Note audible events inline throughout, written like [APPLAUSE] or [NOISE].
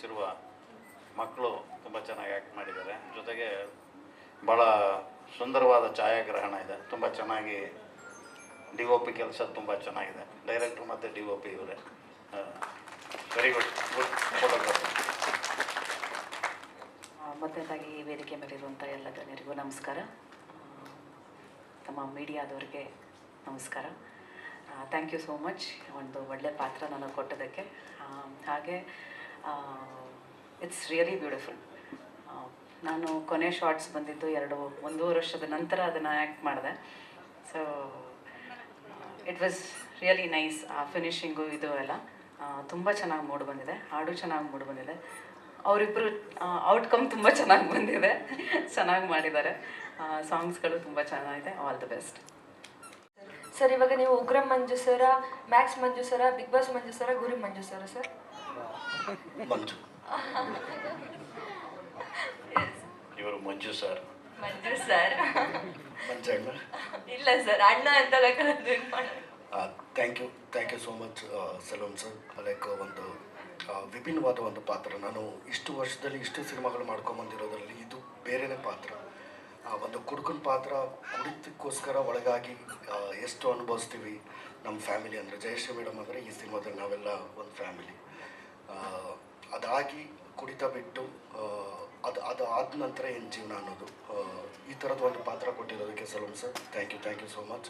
ನಟಿಸಿರುವ ಮಕ್ಕಳು ತುಂಬ ಚೆನ್ನಾಗಿ ಆ್ಯಕ್ಟ್ ಮಾಡಿದ್ದಾರೆ. ಜೊತೆಗೆ ಭಾಳ ಸುಂದರವಾದ ಛಾಯಾಗ್ರಹಣ ಇದೆ. ತುಂಬ ಚೆನ್ನಾಗಿ ಡಿ ಒ ಪಿ ಕೆಲಸ ತುಂಬ ಚೆನ್ನಾಗಿದೆ. ಡೈರೆಕ್ಟ್ರು ಮತ್ತು ಡಿ ಒ ಪಿ ಇವರೇ. ವೆರಿ ಗುಡ್ ಗುಡ್ ಫೋಟೋಗ್ರಾಫರ್ ಮೊದಲನೇದಾಗಿ ವೇದಿಕೆ ಮೇಲಿರುವಂಥ ಎಲ್ಲ ಗಣ್ಯರಿಗೂ ನಮಸ್ಕಾರ. ನಮ್ಮ ಮೀಡಿಯಾದವ್ರಿಗೆ ನಮಸ್ಕಾರ. ಥ್ಯಾಂಕ್ ಯು ಸೋ ಮಚ್ ಒಂದು ಒಳ್ಳೆ ಪಾತ್ರ ನನಗೆ ಕೊಟ್ಟದಕ್ಕೆ ಆ, ಹಾಗೆ ಇಟ್ಸ್ ರಿಯಲಿ ಬ್ಯೂಟಿಫುಲ್ ನಾನು ಕೊನೆ ಶಾರ್ಟ್ಸ್ ಬಂದಿದ್ದು ಎರಡು ಒಂದೂವರೆ ವರ್ಷದ ನಂತರ ಅದನ್ನು ಆ್ಯಕ್ಟ್ ಮಾಡಿದೆ. So it was really nice ಆ ಫಿನಿಷಿಂಗು ಇದು ಎಲ್ಲ. ತುಂಬ ಚೆನ್ನಾಗಿ ಮೂಡ್ ಬಂದಿದೆ. ಹಾಡು ಚೆನ್ನಾಗಿ ಮೂಡ್ ಬಂದಿದೆ. ಅವರಿಬ್ಬರು ಔಟ್ಕಮ್ ತುಂಬ ಚೆನ್ನಾಗಿ ಬಂದಿದೆ. [LAUGHS] ಚೆನ್ನಾಗಿ ಮಾಡಿದ್ದಾರೆ. ಸಾಂಗ್ಸ್ಗಳು ತುಂಬ ಚೆನ್ನಾಗಿದೆ. ಆಲ್ ದ ಬೆಸ್ಟ್ ಸರ್, ಇವಾಗ ನೀವು Ugram Manju sir, Max Manju sir, Big Boss Manju sir, ಗುರಿ ಮಂಜು ಸರ ಸರ್? ಮಂಜು. ಇವರು ಮಂಜು ಸರ್. ಮಂಜು ಸರ್. ಮಂಜಣ್ಣ ಇಲ್ಲ ಸರ್ ಅಣ್ಣ ಅಂತ thank you thank you so much salon sir. Like ಒಂದು ವಿಭಿನ್ನವಾದ ಒಂದು ಪಾತ್ರ. ನಾನು ಇಷ್ಟು ವರ್ಷದಲ್ಲಿ ಇಷ್ಟು ಸಿನಿಮಾಗಳು ಮಾಡ್ಕೊಂಬಂದಿರೋದ್ರಲ್ಲಿ ಇದು ಬೇರೆನೇ ಪಾತ್ರ. ಆ, ಒಂದು ಕುಡುಕನ ಪಾತ್ರ ಕುಡಿತಕ್ಕೋಸ್ಕರ ಒಳಗಾಗಿ ಎಷ್ಟು ಅನುಭವಿಸ್ತೀವಿ ನಮ್ಮ ಫ್ಯಾಮಿಲಿ ಅಂದರೆ. ಜಯಶ್ರೀ ಮೇಡಮ್ ಅಂದರೆ ಈ ಸಿನಿಮಾದಲ್ಲಿ ನಾವೆಲ್ಲ ಒಂದು ಫ್ಯಾಮಿಲಿ. ಅದಾಗಿ ಕುಡಿತ ಬಿಟ್ಟು ಅದು ಅದು ಆದ ನಂತರ ಏನು ಜೀವನ ಅನ್ನೋದು? ಈ ಥರದ ಒಂದು ಪಾತ್ರ ಕೊಟ್ಟಿರೋದಕ್ಕೆ salon sir thank you thank you so much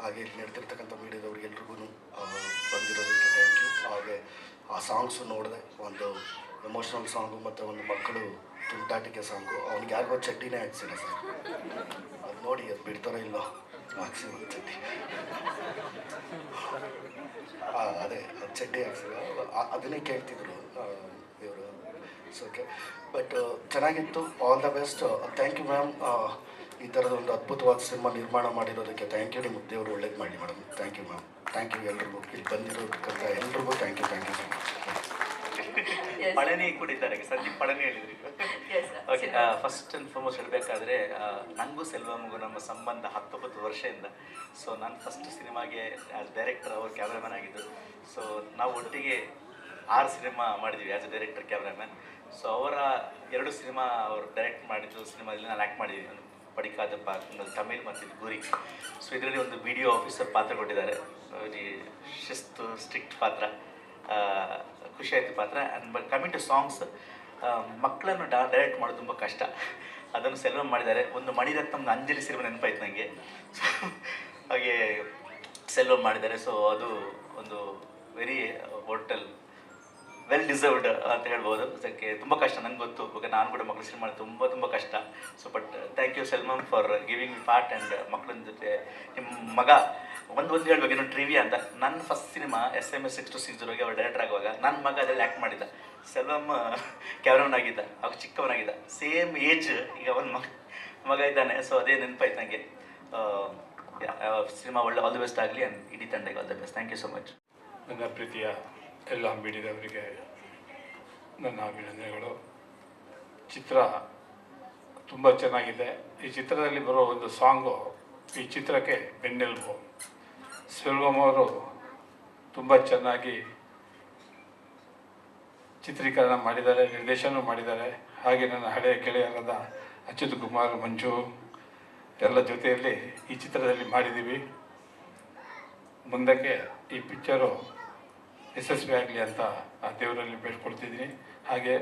ಹಾಗೆ ಇಲ್ಲಿ ನಡೆದಿರ್ತಕ್ಕಂಥ ಮೀಡಿಯಾದವ್ರಿಗೆಲ್ರಿಗೂ ಬಂದಿರೋದಕ್ಕೆ ಥ್ಯಾಂಕ್ ಯು ಹಾಗೆ ಆ ಸಾಂಗ್ಸು ನೋಡಿದೆ, ಒಂದು ಎಮೋಷ್ನಲ್ ಸಾಂಗು ಮತ್ತು ಒಂದು ಮಕ್ಕಳು ತುಂಟಾಟಿಕೆ ಸಾಂಗು ಅವ್ನಿಗೆ ಯಾರಿಗೋ ಚಡ್ಡಿನೇ ಹಾಕ್ಸಿಲ್ಲ ಸರ್. ಅದು ನೋಡಿ, ಅದು ಬಿಡ್ತಾರೋ ಇಲ್ಲೋ ಹಾಕ್ಸಿ ಚಡ್ಡಿ ಅದೇ ಚಡ್ಡಿ ಅದನ್ನೇ ಕೇಳ್ತಿದ್ರು ಇವರು. ಓಕೆ ಬಟ್ ಚೆನ್ನಾಗಿತ್ತು. All the best thank you ma'am ಈ ಥರದ ಒಂದು ಅದ್ಭುತವಾದ ಸಿನಿಮಾ ನಿರ್ಮಾಣ ಮಾಡಿರೋದಕ್ಕೆ ಥ್ಯಾಂಕ್ ಯು ನಿಮ್ಮ ದೇವರು ಒಳ್ಳೇದು ಮಾಡಿ madam thank you ma'am thank you ಎಲ್ರಿಗೂ. ಇಲ್ಲಿ ಬಂದಿರೋದಕ್ಕಂತ ಎಲ್ರಿಗೂ thank you thank you so much Palani ಕುಡಿತಾರೆ ಸಂದೀಪ್ ಪಳನಿ ಹೇಳಿದ್ರಿ. ಓಕೆ ಫಸ್ಟ್ ಆ್ಯಂಡ್ ಫಾರ್ಮೋಸ್ಟ್ ಹೇಳಬೇಕಾದ್ರೆ ನನಗೂ ಸೆಲ್ವಮ್ಗೂ ನಮ್ಮ ಸಂಬಂಧ ಹತ್ತೊಂಬತ್ತು ವರ್ಷದಿಂದ. ಸೊ ನಾನು ಫಸ್ಟ್ ಸಿನಿಮಾಗೆ ಆ್ಯಸ್ ಡೈರೆಕ್ಟರ್ ಅವರು ಕ್ಯಾಮ್ರಾಮನ್ ಆಗಿದ್ದು. ಸೊ ನಾವು ಒಟ್ಟಿಗೆ ಆರು ಸಿನಿಮಾ ಮಾಡಿದ್ವಿ as a director cameraman so ಅವರ ಎರಡು ಸಿನಿಮಾ ಅವರು ಡೈರೆಕ್ಟ್ ಮಾಡಿದ್ದು ಸಿನಿಮಾದಲ್ಲಿ ನಾನು ಆ್ಯಕ್ಟ್ ಮಾಡಿದ್ದೀನಿ. ಒಂದು ಪಡಿಕಾದಪ್ಪ ಒಂದು ತಮಿಳ್ ಮತ್ತು ಗುರಿ. ಸೊ ಇದರಲ್ಲಿ ಒಂದು ಬಿ ಡಿ ಒ ಆಫೀಸರ್ ಪಾತ್ರ ಕೊಟ್ಟಿದ್ದಾರೆ ಶಿಸ್ತು ಸ್ಟ್ರಿಕ್ಟ್ ಪಾತ್ರ ಖುಷಿಯಾಯಿತು ಪಾತ್ರ. And but coming to songs ಮಕ್ಕಳನ್ನು ಡ ಡೈರೆಕ್ಟ್ ಮಾಡೋದು ತುಂಬ ಕಷ್ಟ. ಅದನ್ನು ಸೆಲೆಬ್ರ ಮಾಡಿದ್ದಾರೆ. ಒಂದು ಮಣಿರತ್ನಮ್ನ ಅಂಜಲಿ ಸಿನಿಮಾ ನೆನಪಾಯ್ತು ನನಗೆ ಹಾಗೆ ಸೆಲ್ವಂ ಮಾಡಿದ್ದಾರೆ. ಸೊ ಅದು ಒಂದು ವೆರಿ ಹೋಟೆಲ್ ವೆಲ್ ಡಿಸರ್ವ್ಡ್ ಅಂತ ಹೇಳ್ಬೋದು. ಅದಕ್ಕೆ ತುಂಬ ಕಷ್ಟ ನಂಗೆ ಗೊತ್ತು. ಬಗ್ಗೆ ನಾನು ಕೂಡ ಮಕ್ಕಳು ಸಿನಿಮಾ ತುಂಬ ತುಂಬ ಕಷ್ಟ. So but thank you ಸೆಲ್ಮಮ್ for giving me part and ಮಕ್ಕಳ ಜೊತೆ ನಿಮ್ಮ ಮಗ, ಒಂದು ಒಂದು ಹೇಳ್ಬೇಕು, ಏನೋ ಟ್ರಿವಿಯಾ ಅಂತ. ನನ್ನ first cinema S M S six to six ಅವ್ರು ಡೈರೆಕ್ಟರ್ ಆಗುವಾಗ ನನ್ನ ಮಗ ಅದರಲ್ಲಿ ಆ್ಯಕ್ಟ್ ಮಾಡಿದ್ದ. ಸೆಲ್ವಮ್ ಆಗಿದ್ದ ಅವಾಗ ಚಿಕ್ಕವನಾಗಿದ್ದ. ಸೇಮ್ ಏಜ್, ಈಗ ಅವನ ಮಗ ಮಗ ಇದ್ದಾನೆ, ಸೊ ಅದೇ ನೆನಪಾಯ್ತು ನನಗೆ ಸಿನಿಮಾ ಒಳ್ಳೆ ಆಲ್ ದ ಬೆಸ್ಟ್ ಆಗಲಿ ಆ್ಯಂಡ್ ಇಡೀ ತಂಡಕ್ಕೆ all the best thank you so much ನನ್ನ ಪ್ರೀತಿಯ ಎಲ್ಲ ಅವರಿಗೆ ನನ್ನ ಅಭಿನಂದನೆಗಳು. ಚಿತ್ರ ತುಂಬ ಚೆನ್ನಾಗಿದೆ. ಈ ಚಿತ್ರದಲ್ಲಿ ಬರೋ ಒಂದು ಸಾಂಗು, ಈ ಚಿತ್ರಕ್ಕೆ ಬೆನ್ನೆಲುಬು. ಸೆಲ್ವಮ್ ಅವರು ತುಂಬ ಚೆನ್ನಾಗಿ ಚಿತ್ರೀಕರಣ ಮಾಡಿದ್ದಾರೆ ನಿರ್ದೇಶನ ಮಾಡಿದ್ದಾರೆ. ಹಾಗೆ ನನ್ನ ಹಳೆಯ ಗೆಳೆಯರಾದ ಅಚ್ಯುತ್ ಕುಮಾರ್, ಮಂಜು ಎಲ್ಲ ಜೊತೆಯಲ್ಲಿ ಈ ಚಿತ್ರದಲ್ಲಿ ಮಾಡಿದ್ದೀವಿ. ಮುಂದಕ್ಕೆ ಈ ಪಿಕ್ಚರು ಯಶಸ್ವಿ ಆಗಲಿ ಅಂತ ಆ ದೇವರಲ್ಲಿ ಬೇಡ್ಕೊಳ್ತಿದ್ದೀನಿ. ಹಾಗೆ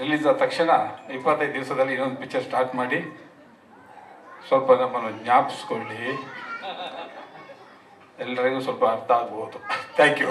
ರಿಲೀಸ್ ಆದ ತಕ್ಷಣ ಇಪ್ಪತ್ತೈದು ದಿವಸದಲ್ಲಿ ಇನ್ನೊಂದು ಪಿಕ್ಚರ್ ಸ್ಟಾರ್ಟ್ ಮಾಡಿ ಸ್ವಲ್ಪ ನಮ್ಮನ್ನು ಜ್ಞಾಪಿಸ್ಕೊಳ್ಳಿ. ಎಲ್ಲರಿಗೂ ಸ್ವಲ್ಪ ಅರ್ಥ ಆಗ್ಬೋದು. ಥ್ಯಾಂಕ್ ಯು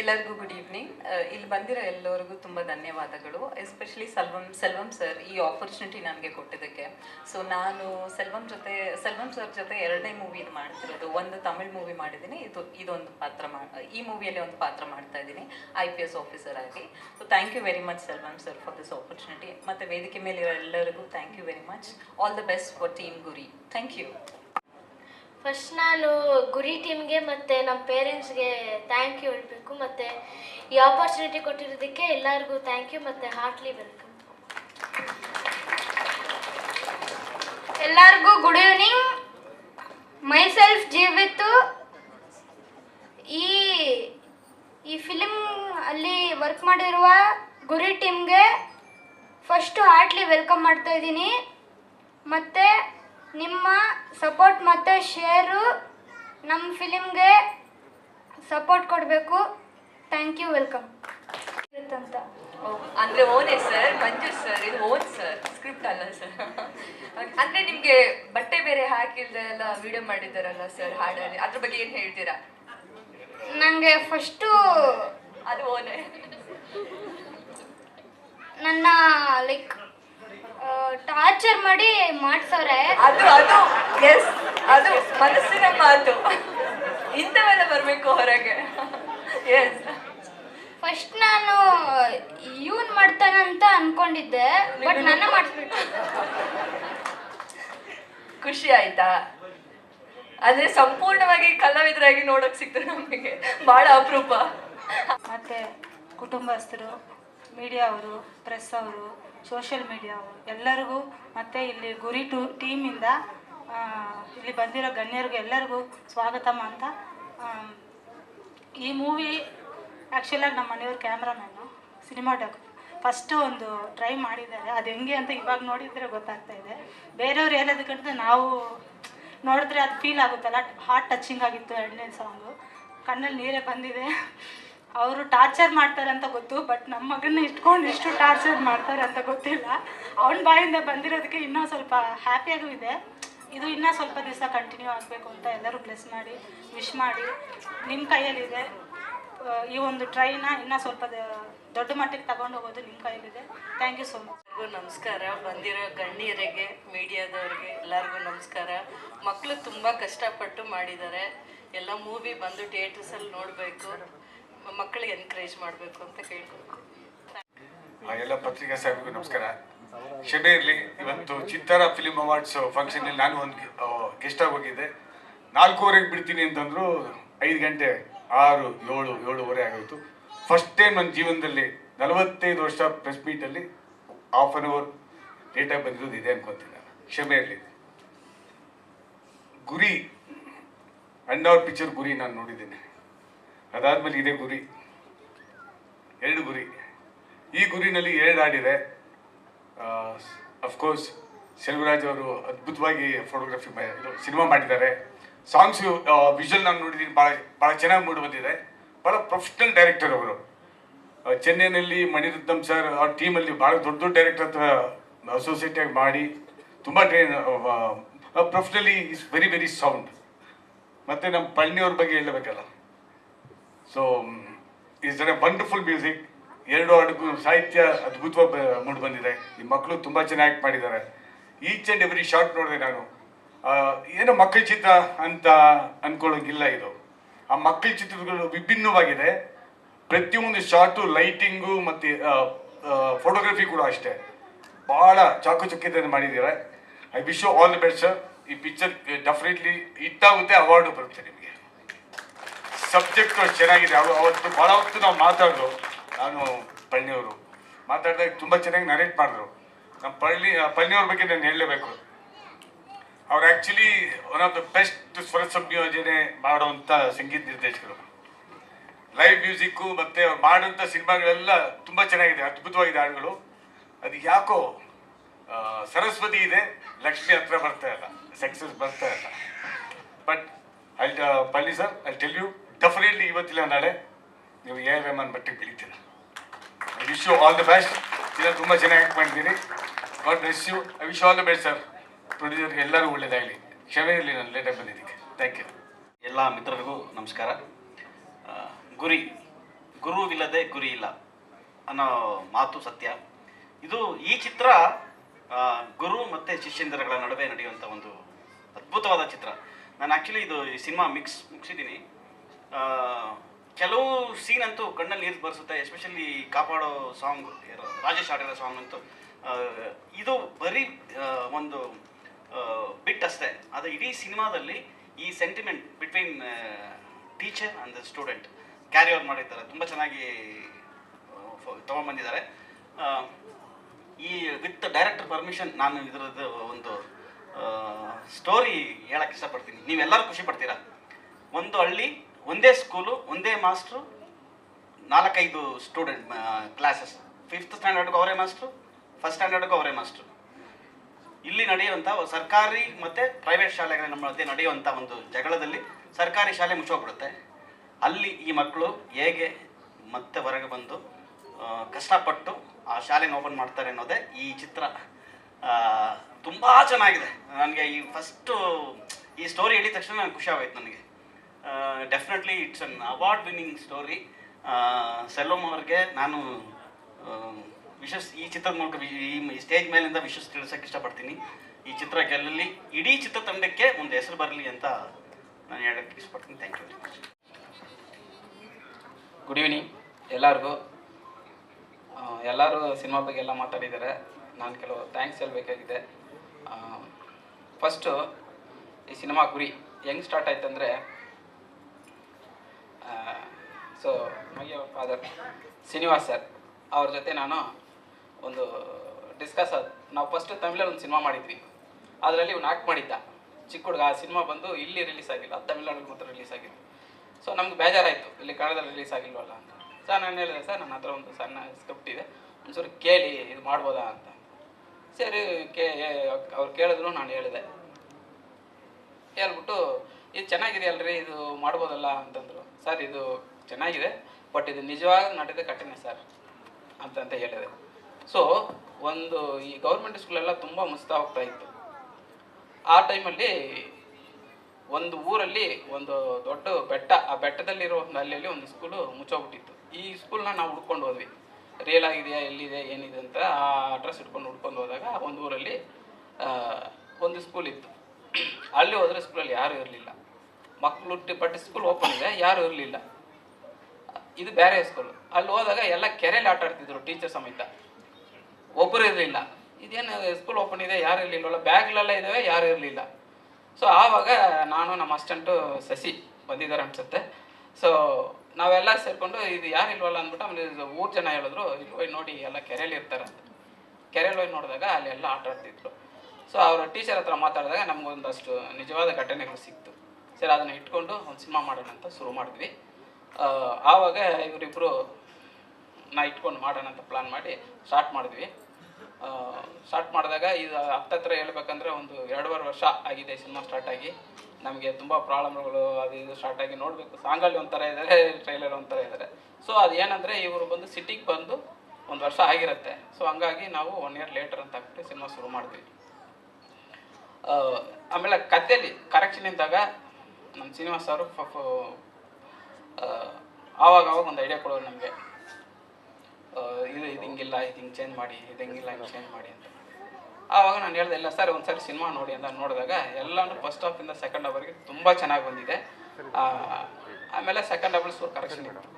ಎಲ್ಲರಿಗೂ ಗುಡ್ ಈವ್ನಿಂಗ್ ಇಲ್ಲಿ ಬಂದಿರೋ ಎಲ್ಲರಿಗೂ ತುಂಬ ಧನ್ಯವಾದಗಳು. ಎಸ್ಪೆಷಲಿ ಸೆಲ್ವಂ ಸೆಲ್ವಂ ಸರ್ ಈ ಆಪರ್ಚುನಿಟಿ ನನಗೆ ಕೊಟ್ಟಿದ್ದಕ್ಕೆ. ಸೊ ನಾನು ಸೆಲ್ವಂ ಜೊತೆ, ಸೆಲ್ವಂ ಸರ್ ಜೊತೆ ಎರಡನೇ ಮೂವಿ ಮಾಡ್ತಿರೋದು. ಒಂದು ತಮಿಳ್ ಮೂವಿ ಮಾಡಿದ್ದೀನಿ. ಇದು, ಇದೊಂದು ಪಾತ್ರ ಮಾ, ಈ ಮೂವಿಯಲ್ಲಿ ಒಂದು ಪಾತ್ರ ಮಾಡ್ತಾ ಇದ್ದೀನಿ. ಐ ಪಿ ಎಸ್ ಆಫೀಸರ್ ಆಗಿ. So thank you very much Selvam sir for this opportunity ಮತ್ತು ವೇದಿಕೆ ಮೇಲಿರೋ ಎಲ್ಲರಿಗೂ thank you very much all the best for team Guri thank you first ನಾನು ಗುರಿ ಟೀಮ್ಗೆ ಮತ್ತು ನಮ್ಮ ಪೇರೆಂಟ್ಸ್ಗೆ ಥ್ಯಾಂಕ್ ಯು ಹೇಳಬೇಕು. ಮತ್ತು ಈ ಆಪರ್ಚುನಿಟಿ ಕೊಟ್ಟಿರೋದಕ್ಕೆ ಎಲ್ಲರಿಗೂ ಥ್ಯಾಂಕ್ ಯು ಮತ್ತು ಹಾರ್ಟ್ಲಿ ವೆಲ್ಕಮ್ ಎಲ್ಲರಿಗೂ good evening myself Jeevith ಈ ಈ ಫಿಲಿಮ್ ಅಲ್ಲಿ ವರ್ಕ್ ಮಾಡಿರುವ ಗುರಿ ಟೀಮ್ಗೆ ಫಸ್ಟು ಹಾರ್ಟ್ಲಿ ವೆಲ್ಕಮ್ ಮಾಡ್ತಾ ಇದ್ದೀನಿ. ಮತ್ತು ನಿಮ್ಮ ಸಪೋರ್ಟ್ ಮತ್ತು ಶೇರು ನಮ್ಮ ಫಿಲಿಮ್ಗೆ ಸಪೋರ್ಟ್ ಕೊಡಬೇಕು. ಥ್ಯಾಂಕ್ ಯು ವೆಲ್ಕಮ್ ಅಂತ ಅಂದ್ರೆ ಓನೇ ಸರ್ ಮಂಜು ಸರ್ ಇದು ಓನ್ ಸರ್ ಸ್ಕ್ರಿಪ್ಟ್ ಅಲ್ಲ ಸರ್ ಅಂದ್ರೆ ನಿಮ್ಗೆ ಬಟ್ಟೆ ಬೇರೆ ಹಾಕಿಲ್ದೆ ಎಲ್ಲ ವಿಡಿಯೋ ಮಾಡಿದಾರಲ್ಲ ಸರ್ ಹಾಡಲ್ಲಿ? ಅದ್ರ ಬಗ್ಗೆ ಏನ್ ಹೇಳ್ತೀರಾ? ನನಗೆ ಫಸ್ಟು ಅದು ಓನೇ. ನನ್ನ ಲೈಕ್ ಟಾರ್ಚರ್ ಮಾಡಿ ಮಾಡ್ಸವ್ರೆ. ಅದು ಅದು ಎಸ್ ಅದು ಮನಸ್ಸಿನ ಮಾತು. ಇಂಥವೆಲ್ಲ ಬರಬೇಕು ಹೊರಗೆ. ಎಸ್ ಫಸ್ಟ್ ನಾನು ಇವನ್ ಮಾಡ್ತಾನಂತ ಅನ್ಕೊಂಡಿದ್ದೆ ಬಟ್ ನನ್ನ ಮಾಡಿಸ್ಬಿಟ್ಟು ಖುಷಿ ಆಯ್ತಾ? ಅಂದ್ರೆ ಸಂಪೂರ್ಣವಾಗಿ ಕಲಾವಿದರಾಗಿ ನೋಡಕ್ ಸಿಗ್ತದೆ ನಮಗೆ. ಬಹಳ ಅಪರೂಪ. ಮತ್ತೆ ಕುಟುಂಬಸ್ಥರು ಮೀಡಿಯಾ ಅವರು ಪ್ರೆಸ್ ಅವರು. ಸೋಷಿಯಲ್ ಮೀಡಿಯಾ ಎಲ್ಲರಿಗೂ ಮತ್ತು ಇಲ್ಲಿ ಗುರಿ ಟು ಟೀಮಿಂದ ಇಲ್ಲಿ ಬಂದಿರೋ ಗಣ್ಯರಿಗೂ ಎಲ್ಲರಿಗೂ ಸ್ವಾಗತಮ್ಮ ಅಂತ ಈ ಮೂವಿ ಆ್ಯಕ್ಚುಲಾಗಿ ನಮ್ಮ ಮನೆಯವ್ರ ಕ್ಯಾಮ್ರಾಮ್ಯಾನು ಸಿನಿಮಾಟೋಗ್ರಫಿ ಫಸ್ಟು ಒಂದು ಟ್ರೈ ಮಾಡಿದ್ದಾರೆ. ಅದು ಹೆಂಗೆ ಅಂತ ಇವಾಗ ನೋಡಿದರೆ ಗೊತ್ತಾಗ್ತಾ ಇದೆ. ಬೇರೆಯವ್ರು ಹೇಳೋದಕ್ಕಂತ ನಾವು ನೋಡಿದ್ರೆ ಅದು ಫೀಲ್ ಆಗುತ್ತಲ್ಲ. ಹಾರ್ಟ್ ಟಚಿಂಗ್ ಆಗಿತ್ತು ಎರಡನೇ ಸಾಂಗು ಕಣ್ಣಲ್ಲಿ ನೀರೇ ಬಂದಿದೆ. ಅವರು ಟಾರ್ಚರ್ ಮಾಡ್ತಾರೆ ಅಂತ ಗೊತ್ತು ಬಟ್ ನಮ್ಮ ಮಗನ್ನ ಇಟ್ಕೊಂಡು ಇಷ್ಟು ಟಾರ್ಚರ್ ಮಾಡ್ತಾರೆ ಅಂತ ಗೊತ್ತಿಲ್ಲ. ಅವನ ಬಾಯಿಂದ ಬಂದಿರೋದಕ್ಕೆ ಇನ್ನೂ ಸ್ವಲ್ಪ ಹ್ಯಾಪಿಯಾಗೂ ಇದೆ. ಇದು ಇನ್ನೂ ಸ್ವಲ್ಪ ದಿವಸ ಕಂಟಿನ್ಯೂ ಆಗಬೇಕು ಅಂತ ಎಲ್ಲರೂ ಬ್ಲೆಸ್ ಮಾಡಿ ವಿಶ್ ಮಾಡಿ. ನಿಮ್ಮ ಕೈಯಲ್ಲಿದೆ. ಈ ಒಂದು ಟ್ರೈನ ಇನ್ನೂ ಸ್ವಲ್ಪ ದೊಡ್ಡ ಮಟ್ಟಿಗೆ ತಗೊಂಡು ಹೋಗೋದು ನಿಮ್ಮ ಕೈಯಲ್ಲಿದೆ. ಥ್ಯಾಂಕ್ ಯು ಸೋ ಮಚ್ ಎಲ್ಲರಿಗೂ ನಮಸ್ಕಾರ. ಬಂದಿರೋ ಗಣ್ಯರಿಗೆ, ಮೀಡಿಯಾದವ್ರಿಗೆ ಎಲ್ಲರಿಗೂ ನಮಸ್ಕಾರ. ಮಕ್ಕಳು ತುಂಬ ಕಷ್ಟಪಟ್ಟು ಮಾಡಿದ್ದಾರೆ. ಎಲ್ಲ ಮೂವಿ ಬಂದು ಥಿಯೇಟರ್ಸಲ್ಲಿ ನೋಡಬೇಕು. ಮಕ್ಕಳಿಗೆ ಎನ್ಕರೇಜ್ ಮಾಡಬೇಕು ಅಂತ ಕೇಳ್ಕೊಳ್ತೀನಿ. ಎಲ್ಲ ಪತ್ರಿಕಾ ಸಾಹೇಬರಿಗೂ ನಮಸ್ಕಾರ. ಕ್ಷಮೆ ಇರಲಿ. ಇವತ್ತು ಚಿತ್ತಾರ ಫಿಲಿಮ್ ಅವಾರ್ಡ್ಸ್ ಫಂಕ್ಷನಲ್ಲಿ ನಾನು ಒಂದು ಗೆಸ್ಟ್ ಆಗಿ ಹೋಗಿದ್ದೆ. ನಾಲ್ಕೂವರೆಗೆ ಬಿಡ್ತೀನಿ ಅಂತಂದ್ರು ಐದು ಗಂಟೆ ಆರು, ಏಳು, ಏಳುವರೆ ಆಗೋಯ್ತು. ಫಸ್ಟ್ ಟೈಮ್ ನನ್ನ ಜೀವನದಲ್ಲಿ ನಲವತ್ತೈದು ವರ್ಷ ಪ್ರೆಸ್ ಮೀಟಲ್ಲಿ ಹಾಫ್ ಆನ್ ಅವರ್ ಲೇಟಾಗಿ ಬಂದಿರೋದು ಇದೆ ಅನ್ಕೊತೀನಿ ನಾನು. ಕ್ಷಮೆ ಇರಲಿ. ಗುರಿ ಅಂಡರ್ ಪಿಕ್ಚರ್ ಗುರಿ ನಾನು ನೋಡಿದ್ದೀನಿ. ಅದಾದ್ಮೇಲೆ ಇದೇ ಗುರಿ. ಎರಡು ಗುರಿ. ಈ ಗುರಿನಲ್ಲಿ ಎರಡು ಹಾಡಿದೆ ಅಫ್ಕೋರ್ಸ್ ಸೆಲ್ವರಾಜ್ ಅವರು ಅದ್ಭುತವಾಗಿ ಫೋಟೋಗ್ರಫಿ ಸಿನಿಮಾ ಮಾಡಿದ್ದಾರೆ. ಸಾಂಗ್ಸ್ ವಿಜುವಲ್ ನಾನು ನೋಡಿದ್ದೀನಿ ಭಾಳ ಭಾಳ ಚೆನ್ನಾಗಿ ಮೂಡಿ ಬಂದಿದೆ. ಭಾಳ ಪ್ರೊಫೆಷನಲ್ ಡೈರೆಕ್ಟರ್ ಅವರು. ಚೆನ್ನೈನಲ್ಲಿ ಮಣಿರತ್ನಂ ಸರ್ ಅವ್ರ ಟೀಮಲ್ಲಿ ಭಾಳ ದೊಡ್ಡ ದೊಡ್ಡ ಡೈರೆಕ್ಟರ್ ಹತ್ರ ಅಸೋಸಿಯೇಟ್ ಆಗಿ ಮಾಡಿ, ತುಂಬ train professionally is very very sound ಮತ್ತು ನಮ್ಮ ಪಳ್ಳಿಯವ್ರ ಬಗ್ಗೆ ಹೇಳಬೇಕಲ್ಲ? So is a wonderful music ಎರಡು ಹಾಡಿಗೂ ಸಾಹಿತ್ಯ ಅದ್ಭುತವಾಗಿ ಮೂಡಿ ಬಂದಿದೆ. ಈ ಮಕ್ಕಳು ತುಂಬ ಚೆನ್ನಾಗಿ ಮಾಡಿದ್ದಾರೆ. ಈಚ್ ಆ್ಯಂಡ್ ಎವ್ರಿ ಶಾರ್ಟ್ ನೋಡಿದೆ ನಾನು. ಏನೋ ಮಕ್ಕಳ ಚಿತ್ರ ಅಂತ ಅನ್ಕೊಳ್ಳೋಂಗಿಲ್ಲ ಇದು. ಆ ಮಕ್ಕಳ ಚಿತ್ರಗಳು ವಿಭಿನ್ನವಾಗಿದೆ. ಪ್ರತಿಯೊಂದು ಶಾರ್ಟು ಲೈಟಿಂಗು ಮತ್ತು ಫೋಟೋಗ್ರಫಿ ಕೂಡ ಅಷ್ಟೇ. ಭಾಳ ಚಾಕುಚಕ್ಯತೆಯನ್ನು ಮಾಡಿದ್ದಾರೆ. I wish you all the best sir ಈ ಪಿಕ್ಚರ್ ಡೆಫಿನೆಟ್ಲಿ ಹಿಟ್ಟಾಗುತ್ತೆ ಅವಾರ್ಡು ಬರುತ್ತೆ ನಿಮಗೆ. ಸಬ್ಜೆಕ್ಟ್ ಚೆನ್ನಾಗಿದೆ. ಅವ ಅವತ್ತು ಭಾಳ ಹೊತ್ತು ನಾವು ಮಾತಾಡಿದ್ರು ನಾನು ಪಳ್ಳಿಯವರು. ಮಾತಾಡಿದಾಗ ತುಂಬ ಚೆನ್ನಾಗಿ ನರೇಟ್ ಮಾಡಿದ್ರು. ನಮ್ಮ ಪಳ್ಳಿ ಪಳ್ಳಿಯವ್ರ ಬಗ್ಗೆ ನಾನು ಹೇಳಲೇಬೇಕು. ಅವ್ರು actually one of the best ಸ್ವರ ಸಂಯೋಜನೆ ಮಾಡುವಂಥ ಸಂಗೀತ ನಿರ್ದೇಶಕರು. ಲೈವ್ ಮ್ಯೂಸಿಕ್ಕು ಮತ್ತು ಅವ್ರು ಮಾಡುವಂಥ ಸಿನಿಮಾಗಳೆಲ್ಲ ತುಂಬ ಚೆನ್ನಾಗಿದೆ. ಅದ್ಭುತವಾಗಿದೆ ಹಾಡುಗಳು. ಅದು ಯಾಕೋ ಸರಸ್ವತಿ ಇದೆ, ಲಕ್ಷ್ಮಿ ಹತ್ರ ಬರ್ತಾ ಇಲ್ಲ. ಸಕ್ಸಸ್ ಬರ್ತಾ ಇಲ್ಲ. ಬಟ್ ಅಲ್ಲಿ ಪಳ್ಳಿ ಸರ್ ಅಲ್ಲಿ ಟೆಲ್ ಯು ಡೆಫಿನೆಟ್ಲಿ ಇವತ್ತಿಲ್ಲ ನಾಳೆ. ನೀವು ಎ ಆರ್ ರೆಹಮಾನ್ ಮಟ್ಟಿಗೆ ಬೆಳಿತೀರ. I wish you all the best ಇದನ್ನು ತುಂಬ ಚೆನ್ನಾಗಿ ಮಾಡಿದ್ದೀನಿ God bless you I wish all the best sir ಪ್ರೊಡ್ಯೂಸರ್ಗೆ ಎಲ್ಲರೂ ಒಳ್ಳೇದಾಗಲಿ. ಕ್ಷಮೆ ಇರಲಿ, ನಾನು ಲೇಟಾಗಿ ಬಂದಿದ್ದಕ್ಕೆ. ಥ್ಯಾಂಕ್ ಯು ಎಲ್ಲ ಮಿತ್ರರಿಗೂ ನಮಸ್ಕಾರ. ಗುರಿ, ಗುರುವಿಲ್ಲದೆ ಗುರಿ ಇಲ್ಲ ಅನ್ನೋ ಮಾತು ಸತ್ಯ. ಇದು ಈ ಚಿತ್ರ ಗುರು ಮತ್ತು ಶಿಷ್ಯಂದಿರಗಳ ನಡುವೆ ನಡೆಯುವಂಥ ಒಂದು ಅದ್ಭುತವಾದ ಚಿತ್ರ. ನಾನು ಆ್ಯಕ್ಚುಲಿ ಇದು ಈ ಸಿನಿಮಾ ಮಿಕ್ಸ್ ಮುಗಿಸಿದ್ದೀನಿ. ಕೆಲವು ಸೀನ್ ಅಂತೂ ಕಣ್ಣಲ್ಲಿ ನೀರು ಬರ್ಸುತ್ತೆ ಎಸ್ಪೆಷಲಿ ಕಾಪಾಡೋ ಸಾಂಗ್ ರಾಜೇಶ್ ಆಡಿರೋ ಸಾಂಗ್ ಅಂತೂ. ಇದು ಬರೀ ಒಂದು ಬಿಟ್ ಅಷ್ಟೇ. ಅದು ಇಡೀ ಸಿನಿಮಾದಲ್ಲಿ ಈ sentiment between teacher the student carry over ಮಾಡಿದ್ದಾರೆ. ತುಂಬ ಚೆನ್ನಾಗಿ ತೊಗೊಂಬಂದಿದ್ದಾರೆ ಈ ವಿತ್ ಡೈರೆಕ್ಟರ್ ಪರ್ಮಿಷನ್ ನಾನು ಇದರದ್ದು ಒಂದು ಸ್ಟೋರಿ ಹೇಳಕ್ಕೆ ಇಷ್ಟಪಡ್ತೀನಿ. ನೀವೆಲ್ಲರೂ ಖುಷಿ ಪಡ್ತೀರಾ? ಒಂದು ಹಳ್ಳಿ ಒಂದೇ ಸ್ಕೂಲು ಒಂದೇ ಮಾಸ್ಟ್ರು ನಾಲ್ಕೈದು ಸ್ಟೂಡೆಂಟ್ ಕ್ಲಾಸಸ್ ಫಿಫ್ತ್ ಸ್ಟ್ಯಾಂಡರ್ಡ್ಗೂ ಅವರೇ ಮಾಸ್ಟ್ರು ಫಸ್ಟ್ ಸ್ಟ್ಯಾಂಡರ್ಡ್ಗೂ ಅವರೇ ಮಾಸ್ಟ್ರು ಇಲ್ಲಿ ನಡೆಯುವಂಥ ಸರ್ಕಾರಿ ಮತ್ತು ಪ್ರೈವೇಟ್ ಶಾಲೆಗಳ ನಮ್ಮ ಮಧ್ಯೆ ನಡೆಯುವಂಥ ಒಂದು ಜಗಳದಲ್ಲಿ ಸರ್ಕಾರಿ ಶಾಲೆ ಮುಚ್ಚೋಗ್ಬಿಡುತ್ತೆ. ಅಲ್ಲಿ ಈ ಮಕ್ಕಳು ಹೇಗೆ ಮತ್ತೆ ಹೊರಗೆ ಬಂದು ಕಷ್ಟಪಟ್ಟು ಆ ಶಾಲೆನ ಓಪನ್ ಮಾಡ್ತಾರೆ ಅನ್ನೋದೇ ಈ ಚಿತ್ರ. ತುಂಬ ಚೆನ್ನಾಗಿದೆ. ನನಗೆ ಈ ಫಸ್ಟು ಈ ಸ್ಟೋರಿ ಹೇಳಿದ ತಕ್ಷಣ ನನಗೆ ಖುಷಿ ಆಗೋಯ್ತು ನನಗೆ. Definitely it's an award winning story Selvam ಅವ್ರಿಗೆ ನಾನು ವಿಶಸ್ ಈ ಚಿತ್ರದ ಮೂಲಕ ಈ ಸ್ಟೇಜ್ ಮೇಲಿಂದ ವಿಶಸ್ ತಿಳಿಸೋಕೆ ಇಷ್ಟಪಡ್ತೀನಿ. ಈ ಚಿತ್ರ ಗೆಲ್ಲಲಿ, ಇಡೀ ಚಿತ್ರತಂಡಕ್ಕೆ ಒಂದು ಹೆಸರು ಬರಲಿ ಅಂತ ನಾನು ಹೇಳಕ್ಕೆ ಇಷ್ಟಪಡ್ತೀನಿ. Thank you very much good evening ಎಲ್ಲರಿಗೂ. ಎಲ್ಲರೂ ಸಿನಿಮಾ ಬಗ್ಗೆ ಎಲ್ಲ ಮಾತಾಡಿದ್ದಾರೆ. ನಾನು ಕೆಲವು ಥ್ಯಾಂಕ್ಸ್ ಹೇಳಬೇಕಾಗಿದೆ. ಫಸ್ಟು ಈ ಸಿನಿಮಾ ಗುರಿ ಹೆಂಗೆ ಸ್ಟಾರ್ಟ್ ಆಯ್ತು ಅಂದರೆ ಸೊ ನಮಗೆ ಫಾದರ್ ಶ್ರೀನಿವಾಸ್ ಸರ್ ಅವ್ರ ಜೊತೆ ನಾನು ಒಂದು ಡಿಸ್ಕಸ್ ನಾವು ಫಸ್ಟ್ ತಮಿಳಲ್ಲಿ ಒಂದು ಸಿನಿಮಾ ಮಾಡಿದ್ವಿ. ಅದರಲ್ಲಿ ಇವ್ನು ಆ್ಯಕ್ಟ್ ಮಾಡಿದ್ದ. ಚಿಕ್ಕ ಹುಡುಗ, ಆ ಸಿನಿಮಾ ಬಂದು ಇಲ್ಲಿ ರಿಲೀಸ್ ಆಗಿಲ್ಲ. ತಮಿಳ್ನಾಡಲ್ಲಿ ಮಾತ್ರ ರಿಲೀಸ್ ಆಗಿತ್ತು ಸೊ ನಮ್ಗೆ ಬೇಜಾರಾಯಿತು. ಇಲ್ಲಿ ಕನ್ನಡದಲ್ಲಿ ರಿಲೀಸ್ ಆಗಿಲ್ವಲ್ಲ ಅಂತ. ಸರ್ ನಾನು ಹೇಳಿದೆ, ಸರ್ ನನ್ನ ಹತ್ರ ಒಂದು ಸಣ್ಣ ಸ್ಕ್ರಿಪ್ಟ್ ಇದೆ. ಒಂಚೂರು ಕೇಳಿ, ಇದು ಮಾಡ್ಬೋದಾ ಅಂತ. ಸರಿ, ಕೇ ಅವ್ರು ಕೇಳಿದ್ರು, ನಾನು ಹೇಳಿದೆ. ಹೇಳ್ಬಿಟ್ಟು ಇದು ಚೆನ್ನಾಗಿದೆ ಅಲ್ರಿ, ಇದು ಮಾಡ್ಬೋದಲ್ಲ ಅಂತಂದರು. ಸರ್, ಇದು ಚೆನ್ನಾಗಿದೆ, ಬಟ್ ಇದು ನಿಜವಾಗಿ ನಡೆದ ಕಠಿಣ ಸರ್ ಅಂತಂತ ಹೇಳಿದೆ. ಸೊ ಒಂದು ಈ ಗೌರ್ಮೆಂಟ್ ಸ್ಕೂಲೆಲ್ಲ ತುಂಬ ಮುಸ್ತಾ ಹೋಗ್ತಾ ಇತ್ತು. ಆ ಟೈಮಲ್ಲಿ ಒಂದು ಊರಲ್ಲಿ ಒಂದು ದೊಡ್ಡ ಬೆಟ್ಟ, ಆ ಬೆಟ್ಟದಲ್ಲಿರೋ ಒಂದು ಅಲ್ಲಲ್ಲಿ ಒಂದು ಸ್ಕೂಲು ಮುಚ್ಚೋಗ್ಬಿಟ್ಟಿತ್ತು. ಈ ಸ್ಕೂಲ್ನ ನಾವು ಹುಡ್ಕೊಂಡು ಹೋದ್ವಿ. ರಿಯಲ್ ಆಗಿದೆಯಾ ಎಲ್ಲಿದೆ ಏನಿದೆ ಅಂತ ಆ ಅಡ್ರೆಸ್ ಇಟ್ಕೊಂಡು ಹುಡ್ಕೊಂಡು ಹೋದಾಗ ಒಂದು ಊರಲ್ಲಿ ಒಂದು ಸ್ಕೂಲ್ ಇತ್ತು. ಅಲ್ಲಿ ಹೋದರೆ ಸ್ಕೂಲಲ್ಲಿ ಯಾರೂ ಇರಲಿಲ್ಲ. ಮಕ್ಕಳು ಬಟ್ ಸ್ಕೂಲ್ ಓಪನ್ ಇದೆ, ಯಾರೂ ಇರಲಿಲ್ಲ. ಇದು ಬೇರೆ ಸ್ಕೂಲ್ ಅಲ್ಲಿ ಹೋದಾಗ ಎಲ್ಲ ಕೆರೆಯಲ್ಲಿ ಆಟ ಆಡ್ತಿದ್ರು ಟೀಚರ್ ಸಮೇತ. ಒಬ್ಬರು ಇರಲಿಲ್ಲ. ಇದೇನು ಸ್ಕೂಲ್ ಓಪನ್ ಇದೆ, ಯಾರು ಇರಲಿಲ್ಲ. ಬ್ಯಾಗ್ಲೆಲ್ಲ ಇದ್ದಾವೆ ಯಾರು ಇರಲಿಲ್ಲ. ಸೊ ಆವಾಗ ನಾನು ನಮ್ಮ ಅಸ್ಟೆಂಟು ಸಸಿ ಬಂದಿದ್ದಾರೆ ಅನ್ಸುತ್ತೆ. ಸೊ ನಾವೆಲ್ಲ ಸೇರಿಕೊಂಡು ಇದು ಯಾರು ಇಲ್ವಲ್ಲ ಅಂದ್ಬಿಟ್ಟು ಆಮೇಲೆ ಮೂರು ಊರು ಜನ ಹೇಳಿದ್ರು, ಇಲ್ಲಿ ಹೋಗಿ ನೋಡಿ, ಎಲ್ಲ ಕೆರೆಯಲ್ಲಿ ಇರ್ತಾರಂತ ಕೆರೆಯಲ್ಲಿ ಹೋಗಿ ನೋಡಿದಾಗ ಅಲ್ಲೆಲ್ಲ ಆಟ ಆಡ್ತಿದ್ರು. ಸೊ ಅವರ ಟೀಚರ್ ಹತ್ರ ಮಾತಾಡಿದಾಗ ನಮಗೊಂದಷ್ಟು ನಿಜವಾದ ಘಟನೆಗಳು ಸಿಕ್ತು. ಸರಿ ಅದನ್ನು ಇಟ್ಕೊಂಡು ಒಂದು ಸಿನಿಮಾ ಮಾಡೋಣ ಅಂತ ಶುರು ಮಾಡಿದ್ವಿ. ಆವಾಗ ಇವರಿಬ್ಬರು ನಾ ಇಟ್ಕೊಂಡು ಮಾಡೋಣ ಅಂತ ಪ್ಲಾನ್ ಮಾಡಿ ಸ್ಟಾರ್ಟ್ ಮಾಡಿದ್ವಿ. ಸ್ಟಾರ್ಟ್ ಮಾಡಿದಾಗ ಇದು ಹತ್ತತ್ರ ಹೇಳ್ಬೇಕಂದ್ರೆ ಒಂದು ಎರಡೂವರೆ ವರ್ಷ ಆಗಿದೆ ಸಿನಿಮಾ ಸ್ಟಾರ್ಟ್ ಆಗಿ. ನಮಗೆ ತುಂಬ ಪ್ರಾಬ್ಲಮ್ಗಳು ಅದು ಇದು ಸ್ಟಾರ್ಟ್ ಆಗಿ ನೋಡಬೇಕು. ಸಾಂಗಲ್ಲಿ ಒಂಥರ ಇದ್ದಾರೆ ಟ್ರೈಲರ್ ಒಂಥರ ಇದ್ದಾರೆ ಸೊ ಅದು ಏನಂದರೆ ಇವರು ಬಂದು ಸಿಟಿಗೆ ಬಂದು ಒಂದು ವರ್ಷ ಆಗಿರುತ್ತೆ. ಸೊ ಹಂಗಾಗಿ ನಾವು ಒನ್ ಇಯರ್ ಲೇಟರ್ ಅಂತ ಹಾಕ್ಬಿಟ್ಟು ಸಿನಿಮಾ ಶುರು ಮಾಡಿದ್ವಿ. ಆ, ಆಮೇಲೆ ಕಥೆಯಲ್ಲಿ ಕರೆಕ್ಷನ್ ಇದ್ದಾಗ ನಮ್ಮ ಶ್ರೀನಿವಾಸ್ ಅವರು ಆವಾಗ ಆವಾಗ ಒಂದು ಐಡಿಯಾ ಕೊಡೋರು ನಮಗೆ. ಇದು ಇದು ಹಿಂಗಿಲ್ಲ, ಇದು ಹಿಂಗೆ ಚೇಂಜ್ ಮಾಡಿ, ಇದು ಹಿಂಗಿಲ್ಲ, ಹಿಂಗೆ ಚೇಂಜ್ ಮಾಡಿ ಅಂತ. ಆವಾಗ ನಾನು ಹೇಳ್ದೆ, ಇಲ್ಲ, ಸರ್ ಒಂದು ಸರಿ ಸಿನಿಮಾ ನೋಡಿ ಅಂತ ನೋಡಿದಾಗ ಎಲ್ಲನೂ ಫಸ್ಟ್ ಹಾಫಿಂದ ಸೆಕೆಂಡ್ ಅವರ್ಗೆ ತುಂಬ ಚೆನ್ನಾಗಿ ಬಂದಿದೆ. ಆಮೇಲೆ ಸೆಕೆಂಡ್ ಹಾಫಲ್ಲಿ ಸೂರ್ ಕರೆಕ್ಷನ್ ಇತ್ತು.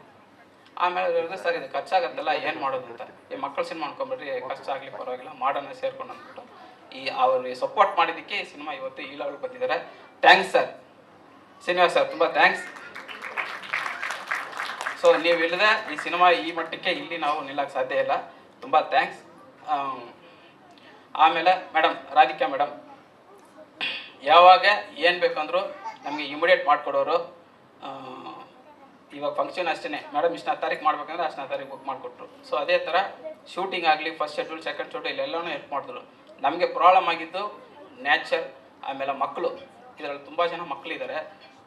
ಆಮೇಲೆ ಹೇಳಿದ್ರೆ, ಸರ್, ಇದು ಖರ್ಚಾಗತ್ತಲ್ಲ, ಏನು ಮಾಡೋದು ಅಂತ? ಈ ಮಕ್ಕಳು ಸಿನಿಮಾ ಅನ್ಕೊಂಬಿಟ್ರಿ ಖರ್ಚಾಗಲಿ, ಪರವಾಗಿಲ್ಲ, ಮಾಡೋಣ, ಸೇರ್ಕೊಂಡು ಅಂದ್ಬಿಟ್ಟು. ಈ ಅವ್ರಿಗೆ ಸಪೋರ್ಟ್ ಮಾಡಿದ್ದಕ್ಕೆ ಈ ಸಿನಿಮಾ ಇವತ್ತು ಈ ಲೆವೆಲ್ ಬಂದಿದ್ದಾರೆ. ಥ್ಯಾಂಕ್ಸ್ ಸರ್ ಶ್ರೀನಿವಾಸ್ ಸರ್ ತುಂಬ ಥ್ಯಾಂಕ್ಸ್ ಸೊ ನೀವು ಇಲ್ಲದೆ ಈ ಸಿನಿಮಾ ಈ ಮಟ್ಟಕ್ಕೆ ಇಲ್ಲಿ ನಾವು ನಿಲ್ಲಕ್ಕೆ ಸಾಧ್ಯ ಇಲ್ಲ. ತುಂಬ ಥ್ಯಾಂಕ್ಸ್ ಆಮೇಲೆ ಮೇಡಮ್ ರಾಧಿಕಾ ಮೇಡಮ್ ಯಾವಾಗ ಏನು ಬೇಕಂದ್ರು ನಮಗೆ ಇಮಿಡಿಯೇಟ್ ಮಾಡಿಕೊಡೋರು. ಇವಾಗ ಫಂಕ್ಷನ್ ಅಷ್ಟೇ ಮೇಡಮ್ ಇಷ್ಟನ ತಾರೀಕು ಮಾಡ್ಬೇಕಂದ್ರೆ ಅಷ್ಟನ ತಾರೀಕು ಬುಕ್ ಮಾಡಿಕೊಟ್ರು. ಸೊ ಅದೇ ಥರ ಶೂಟಿಂಗ್ ಆಗಲಿ ಫಸ್ಟ್ ಶೆಡ್ಯೂಲ್ ಸೆಕೆಂಡ್ ಶೆಡ್ಯೂಲ್ ಇಲ್ಲೆಲ್ಲನೂ ಹೆಲ್ಪ್ ಮಾಡಿದ್ರು. ನಮಗೆ ಪ್ರಾಬ್ಲಮ್ ಆಗಿದ್ದು ನ್ಯಾಚರ್ ಆಮೇಲೆ ಮಕ್ಕಳು ಇದರಲ್ಲಿ ತುಂಬ ಜನ ಮಕ್ಕಳಿದ್ದಾರೆ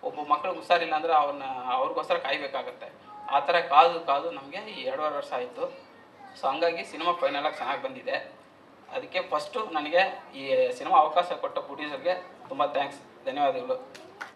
ಒಬ್ಬ ಮಕ್ಳಿಗೆ ಹುಷಾರಿಲ್ಲ ಅಂದರೆ ಅವನ್ನ ಅವ್ರಿಗೋಸ್ಕರ ಕಾಯಬೇಕಾಗತ್ತೆ. ಆ ಥರ ಕಾದು ಕಾದು ನಮಗೆ ಈ ಎರಡೂವರೆ ವರ್ಷ ಆಯಿತು. ಸೊ ಹಂಗಾಗಿ ಸಿನಿಮಾ ಫೈನಲಾಗಿ ಚೆನ್ನಾಗಿ ಬಂದಿದೆ. ಅದಕ್ಕೆ ಫಸ್ಟು ನನಗೆ ಈ ಸಿನಿಮಾ ಅವಕಾಶ ಕೊಟ್ಟ ಪ್ರೊಡ್ಯೂಸರ್ಗೆ ತುಂಬ ಥ್ಯಾಂಕ್ಸ್ ಧನ್ಯವಾದಗಳು.